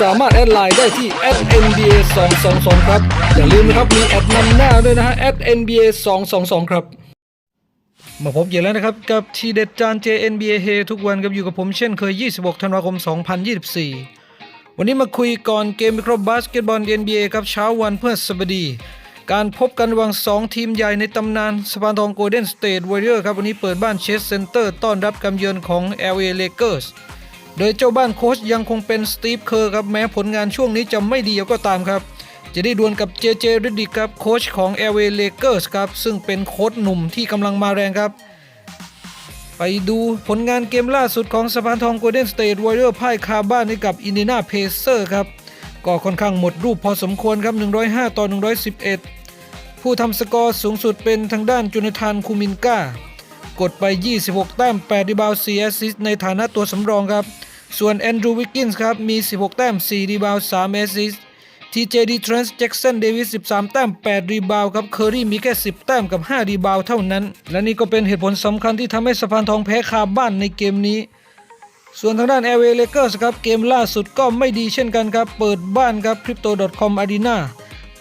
สามารถแอดไลน์ได้ที่ @nba 222ครับ อย่าลืมนะครับ มีแอดนำหน้าด้วยนะฮะ @nba 222ครับมาพบกันแล้วนะครับ กับทีเด็ดจาน JNBA เฮทุกวันกับอยู่กับผมเช่นเคย 26 ธันวาคม 2024 วันนี้มาคุยก่อนเกมวิคราะห์บาสเกตบอล NBA ครับเช้าวันพฤหัสบดี การพบกันระหว่าง2 ทีมใหญ่ในตำนานสปานทองโกลเด้นสเตทวอริเออร์ครับ วันนี้เปิดบ้านเชสเซนเตอร์ต้อนรับกำเยือนของ LA Lakers โดยเจ้าบ้านโค้ชยังคงเป็นสตีฟเคอร์ครับแม้ผลงานช่วงนี้จะไม่ดีก็ตามครับ จะได้ดวลกับเจเจริดดิกครับโค้ชของ LA Lakers ครับซึ่งเป็นโค้ชหนุ่มที่กำลังมาแรงครับ ไปดูผลงานเกมล่าสุดของสปานทองโกลเด้นสเตทวอริเออร์พ่ายคาบ้านให้กับอินเดียนาเพเซอร์ครับก็ค่อนข้างหมดรูปพอสมควรครับ 105 ต่อ 111 ผู้ทำสกอร์สูงสุดเป็นทางด้านจุนทานคูมินกา กดไป 26 แต้ม8รีบาวด์4แอสซิสต์ในฐานะตัวสำรองครับ ส่วนแอนดรูวิกกินส์ครับ มี 16 แต้ม4รีบาวด์3แอสซิสต์ทีเจดีทรานส์แจ็กสันเดวิส13 แต้ม 8 รีบาวด์ครับ เคอรี่มีแค่ 10 แต้มกับ 5 รีบาวด์เท่านั้น และนี่ก็เป็นเหตุผลสำคัญที่ทำให้สะพานทองแพ้คาบ้านในเกมนี้ ส่วนทางด้าน LA Lakers ครับ เกมล่าสุดก็ไม่ดีเช่นกันครับ เปิดบ้านครับ Crypto.com Arena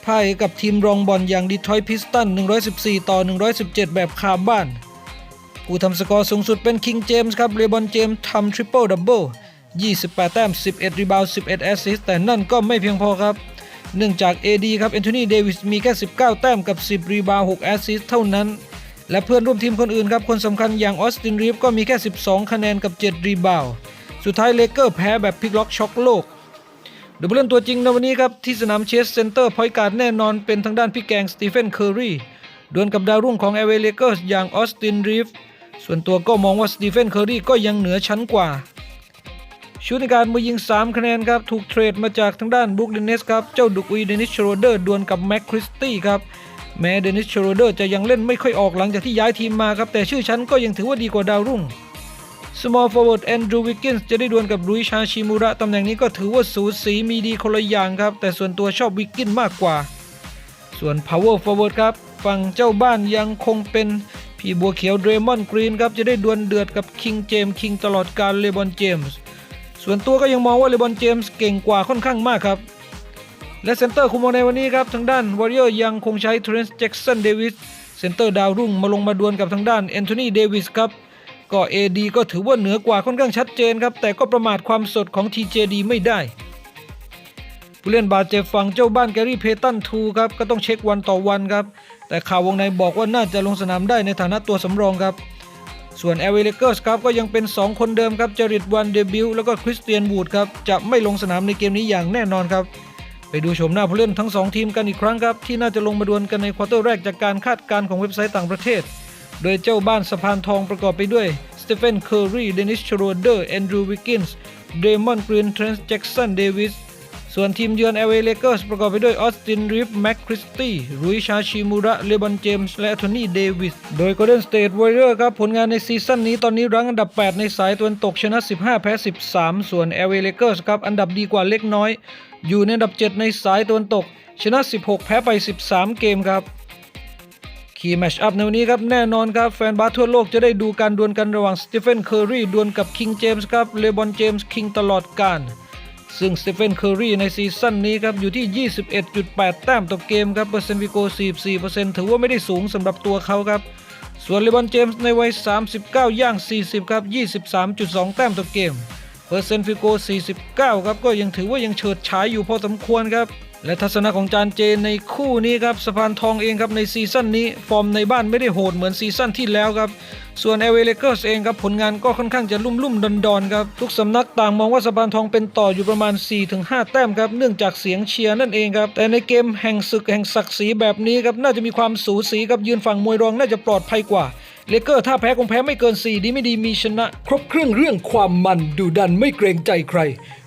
พ่ายกับทีมรองบอลอย่าง Detroit Pistons 114 ต่อ 117 แบบคาบ้าน ผู้ทำสกอร์สูงสุดเป็น King James ครับเลบอนเจมส์ทำ Triple Double 28 แต้ม 11 รีบาวด์11 แอสซิสต์แต่นั่นก็ไม่เพียงพอครับ เนื่องจาก AD ครับแอนโทนีเดวิสมีแค่ 19 แต้มกับ 10 รีบาวด์6แอสซิสต์เท่านั้น และเพื่อนร่วมทีมคนอื่นครับคนสำคัญอย่างออสตินรีฟก็มีแค่ 12 คะแนนกับ 7 รีบาวด์สุดท้ายเลเกอร์แพ้แบบพลิกล็อกช็อกโลกโดยผู้เล่นตัวจริงในวันนี้ครับที่สนามเชสเซ็นเตอร์พอยการ์ดแน่นอนเป็นทางด้านพี่แกงสตีเฟนเคอร์รีดวลกับดาวรุ่งของ LA Lakers อย่างออสตินรีฟ ส่วนตัวก็มองว่าสตีเฟนเคอร์รีก็ยังเหนือชั้นกว่า ชุดในการมือยิง 3 คะแนนครับ ถูกเทรดมาจากทางด้านบุกลินเนสครับ เจ้าดุกอุยเดนิสชโรเดอร์ดวลกับแม็กคริสตี้ครับ แม้เดนิสชโรเดอร์จะยังเล่นไม่ค่อยออกหลังจากที่ย้ายทีมมาครับ แต่ชื่อชั้นก็ยังถือว่าดีกว่าดาวรุ่ง small forward Andrew Wiggins จะได้ดวลกับรุยชาชิมุระตำแหน่งนี้ก็ถือว่าสูสีมีดีคนละอย่างครับ แต่ส่วนตัวชอบวิกกินมากกว่า ส่วน power forward ครับ ฝั่งเจ้าบ้านยังคงเป็น พี่บัวเขียวเดรมอนกรีนครับจะได้ดวลเดือดกับคิงเจมส์คิงตลอดการเลบอนเจมส์ส่วนตัวก็ยังมองว่าเลบอนเจมส์เก่งกว่าค่อนข้างมากครับ และเซนเตอร์คุมโอในวันนี้ครับทางด้านวอริเออร์ยังคงใช้เทรนส์แจ็กสันเดวิสเซนเตอร์ดาวรุ่งมาลงมาดวลกับทางด้านแอนโทนีเดวิสครับก็ AD ก็ถือว่าเหนือกว่าค่อนข้างชัดเจนครับแต่ก็ประมาทความสดของ TJD ไม่ได้ ผู้เล่นบาดเจ็บฝั่งเจ้าบ้านแกรี่เพตันทูครับก็ต้องเช็ควันต่อวันครับ แต่ข่าววงในบอกว่าน่าจะลงสนามได้ในฐานะตัวสำรองครับ ส่วน LA Lakers ครับก็ยังเป็น 2 คนเดิมครับจริตวันเดบิวแล้วก็คริสเตียนวูดครับจะไม่ลงสนามในเกมนี้อย่างแน่นอนครับ ไปดูชมหน้าผู้เล่นทั้ง 2 ทีมกันอีกครั้งครับที่น่าจะลงมาดวลกันในควอเตอร์แรกจากการคาดการณ์ของเว็บไซต์ต่างประเทศ โดยเจ้าบ้านสะพานทองประกอบไปด้วยสเตเฟนเคอร์รีเดนิสชโรเดอร์แอนดรูวิกกินส์เดมอนกรีนเทรนส์แจ็กสันเดวิส ส่วนทีมเยือน LA Lakers ประกอบไปด้วยออสตินรีฟแม็กคริสตี้รุยชาชิมูระเลบอนเจมส์และโทนี่เดวิส โดย Golden State Warriors ครับผลงานในซีซั่นนี้ตอนนี้รั้งอันดับ 8 ในสายตะวันตกชนะ 15 แพ้ 13 ส่วน LA Lakers ครับอันดับดีกว่าเล็กน้อย อยู่ในอันดับ 7 ในสายตะวันตก ชนะ 16 แพ้ไป 13 เกมครับคีย์แมชอัพในวันนี้ครับ แน่นอนครับ แฟนบาสทั่วโลกจะได้ดูการดวลกันระหว่างสตีเฟนเคอร์รีดวลกับคิงเจมส์ครับเลบอนเจมส์คิงตลอดการ ซึ่งสเตเฟนเคอร์รีในซีซั่นนี้ครับอยู่ที่ 21.8 แต้มต่อเกมครับเปอร์เซ็นต์วิโก 44%ถือว่าไม่ได้สูงสำหรับตัวเขาครับส่วนเลบอนเจมส์ในวัย 39 ย่าง 40 ครับ 23.2 แต้มต่อเกม เปอร์เซ็นต์ฟิโก 49 ครับก็ยังถือว่ายังเฉิดฉายอยู่พอสมควรครับ และทัศนะของจานเจในคู่นี้ครับสะพานทองเองครับในซีซั่นนี้ ฟอร์มในบ้านไม่ได้โหดเหมือนซีซั่นที่แล้วครับ ส่วนเอเวเลเกอร์สเองครับผลงานก็ค่อนข้างจะลุ่มลุ่มดอนดอนๆครับ ทุกสำนักต่างมองว่าสะพานทองเป็นต่ออยู่ประมาณ 4-5 แต้มครับ เนื่องจากเสียงเชียร์นั่นเองครับ แต่ในเกมแห่งศึกแห่งศักดิ์ศรีแบบนี้ครับน่าจะมีความสูสีครับยืนฝั่งมวยรองน่าจะปลอดภัยกว่าเลเกอร์ถ้าแพ้คงแพ้ไม่เกิน 4 ดีไม่ดีมีชนะ ครบเครื่องเรื่องความมันดูดันไม่เกรงใจใคร